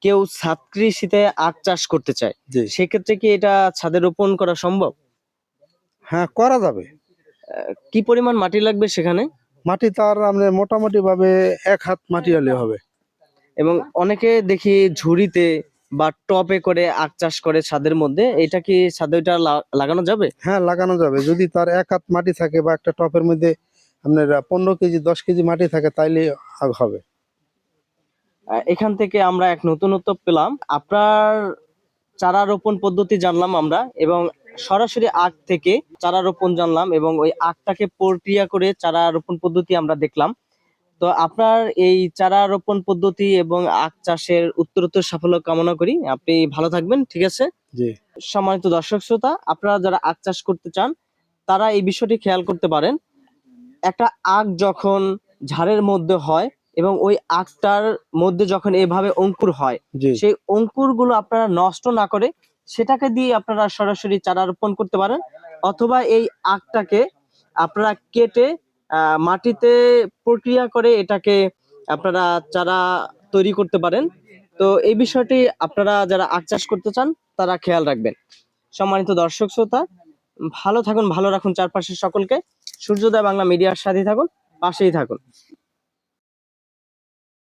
কেউ ছাদ কৃষিতে আখ চাষ করতে চায় জি। সেক্ষেত্রে কি এটা ছাদে রোপণ করা সম্ভব? হ্যাঁ করা যাবে। কি পরিমাণ মাটি লাগবে সেখানে? মাটি তার আপনার মোটামুটি ভাবে এক হাত মাটি হলে হবে। এবং অনেকে দেখি ঝুড়িতে বা টপে করে আখ চাষ করে ছাদের মধ্যে এটা কি ছাদে ওইটা লা- লাগানো যাবে? হ্যাঁ লাগানো যাবে। যদি তার এক হাত মাটি থাকে বা একটা টপের মধ্যে আপনার পনেরো কেজি দশ কেজি মাটি থাকে তাইলে আগ হবে। এখান থেকে আমরা এক নতুনত্ব পেলাম। আপনার চারা রোপণ পদ্ধতি জানলাম আমরা এবং সরাসরি আখ থেকে চারা রোপণ জানলাম এবং ওই আখটাকে প্রক্রিয়া করে চারা রোপণ পদ্ধতি আমরা দেখলাম। তো আপনার এই চারা রোপণ পদ্ধতি এবং আখ চাষের উত্তরোত্তর সাফল্য কামনা করি। আপনি ভালো থাকবেন ঠিক আছে? সম্মানিত দর্শক শ্রোতা আপনারা যারা আখ চাষ করতে চান তারা এই বিষয়টি খেয়াল করতে পারেন। একটা আখ যখন ঝাড়ের মধ্যে হয় এবং ওই আখটার মধ্যে যখন এভাবে অঙ্কুর হয় সেই অঙ্কুরগুলো আপনারা নষ্ট না করে সেটাকে দিয়ে আপনারা সরাসরি চারা রোপণ করতে পারেন অথবা এই আখটাকে আপনারা কেটে আহ, মাটিতে প্রক্রিয়া করে এটাকে আপনারা চারা তৈরি করতে পারেন। তো এই বিষয়টি আপনারা যারা আখ চাষ করতে চান তারা খেয়াল রাখবেন। সম্মানিত দর্শক শ্রোতা ভালো থাকুন ভালো রাখুন চারপাশের সকলকে। সূর্যোদয় বাংলা মিডিয়ার সাথে থাকুন পাশেই থাকুন।